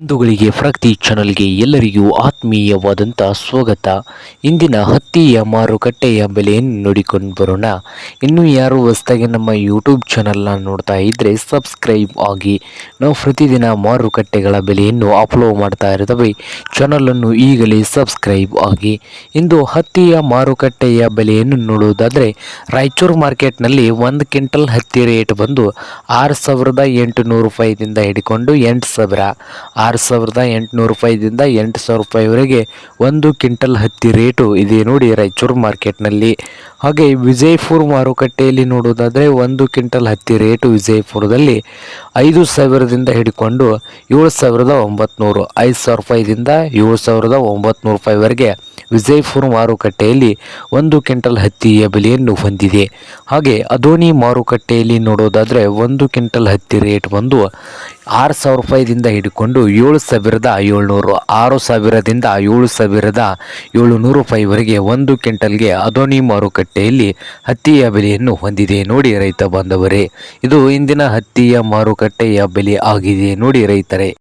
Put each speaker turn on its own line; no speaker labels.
ಬಂಧುಗಳಿಗೆ ಪ್ರಗತಿ ಚಾನಲ್ಗೆ ಎಲ್ಲರಿಗೂ ಆತ್ಮೀಯವಾದಂಥ ಸ್ವಾಗತ. ಇಂದಿನ ಹತ್ತಿಯ ಮಾರುಕಟ್ಟೆಯ ಬೆಲೆಯನ್ನು ನೋಡಿಕೊಂಡು ಬರೋಣ. ಇನ್ನು ಯಾರು ಹೊಸದಾಗಿ ನಮ್ಮ ಯೂಟ್ಯೂಬ್ ಚಾನಲ್ನ ನೋಡ್ತಾ ಇದ್ದರೆ ಸಬ್ಸ್ಕ್ರೈಬ್ ಆಗಿ. ನಾವು ಪ್ರತಿದಿನ ಮಾರುಕಟ್ಟೆಗಳ ಬೆಲೆಯನ್ನು ಅಪ್ಲೋಡ್ ಮಾಡ್ತಾ ಇರ್ತವೆ. ಚಾನಲನ್ನು ಈಗಲೇ ಸಬ್ಸ್ಕ್ರೈಬ್ ಆಗಿ. ಇಂದು ಹತ್ತಿಯ ಮಾರುಕಟ್ಟೆಯ ಬೆಲೆಯನ್ನು ನೋಡುವುದಾದರೆ, ರಾಯಚೂರು ಮಾರ್ಕೆಟ್ನಲ್ಲಿ ಒಂದು ಕ್ವಿಂಟಲ್ ಹತ್ತಿ ರೇಟ್ ಬಂದು ಆರು ಸಾವಿರದ ಎಂಟುನೂರು ರೂಪಾಯಿದಿಂದ ಹಿಡ್ಕೊಂಡು ಎಂಟು ಸಾವಿರ. ಆರು ಸಾವಿರದ ಎಂಟುನೂರು ರೂಪಾಯಿದಿಂದ ಎಂಟು ಸಾವಿರ ರೂಪಾಯಿವರೆಗೆ ಒಂದು ಕ್ವಿಂಟಲ್ ಹತ್ತಿ ರೇಟು ಇದೆ ನೋಡಿ ರಾಯಚೂರು ಮಾರ್ಕೆಟ್ನಲ್ಲಿ. ಹಾಗೆ ವಿಜಯಪುರ ಮಾರುಕಟ್ಟೆಯಲ್ಲಿ ನೋಡೋದಾದರೆ ಒಂದು ಕ್ವಿಂಟಲ್ ಹತ್ತಿ ರೇಟು ವಿಜಯಪುರದಲ್ಲಿ ಐದು ಸಾವಿರದಿಂದ ಹಿಡ್ಕೊಂಡು ಏಳು ಸಾವಿರದ ಒಂಬತ್ನೂರು, ಐದು ಸಾವಿರ ರೂಪಾಯಿದಿಂದ ಏಳು ಸಾವಿರದ ಒಂಬತ್ನೂರು ರೂಪಾಯಿವರೆಗೆ ವಿಜಯಪುರ ಮಾರುಕಟ್ಟೆಯಲ್ಲಿ ಒಂದು ಕ್ವಿಂಟಲ್ ಹತ್ತಿಯ ಬೆಲೆಯನ್ನು ಹೊಂದಿದೆ. ಹಾಗೆ ಅದೋನಿ ಮಾರುಕಟ್ಟೆಯಲ್ಲಿ ನೋಡೋದಾದರೆ ಒಂದು ಕ್ವಿಂಟಲ್ ಹತ್ತಿ ರೇಟ್ ಬಂದು ಆರು ಸಾವಿರ ರೂಪಾಯಿದಿಂದ ಹಿಡ್ಕೊಂಡು ಏಳು ಸಾವಿರದ ಏಳ್ನೂರು, ಆರು ಸಾವಿರದಿಂದ ಏಳು ಸಾವಿರದ ಏಳುನೂರು ರೂಪಾಯಿವರೆಗೆ ಒಂದು ಕ್ವಿಂಟಲ್ಗೆ ಅದೋನಿ ಮಾರುಕಟ್ಟೆಯಲ್ಲಿ ಹತ್ತಿಯ ಬೆಲೆಯನ್ನು ಹೊಂದಿದೆ ನೋಡಿ ರೈತ ಬಾಂಧವರೇ. ಇದು ಇಂದಿನ ಹತ್ತಿಯ ಮಾರುಕಟ್ಟೆಯ ಬೆಲೆ ಆಗಿದೆ ನೋಡಿ ರೈತರೇ.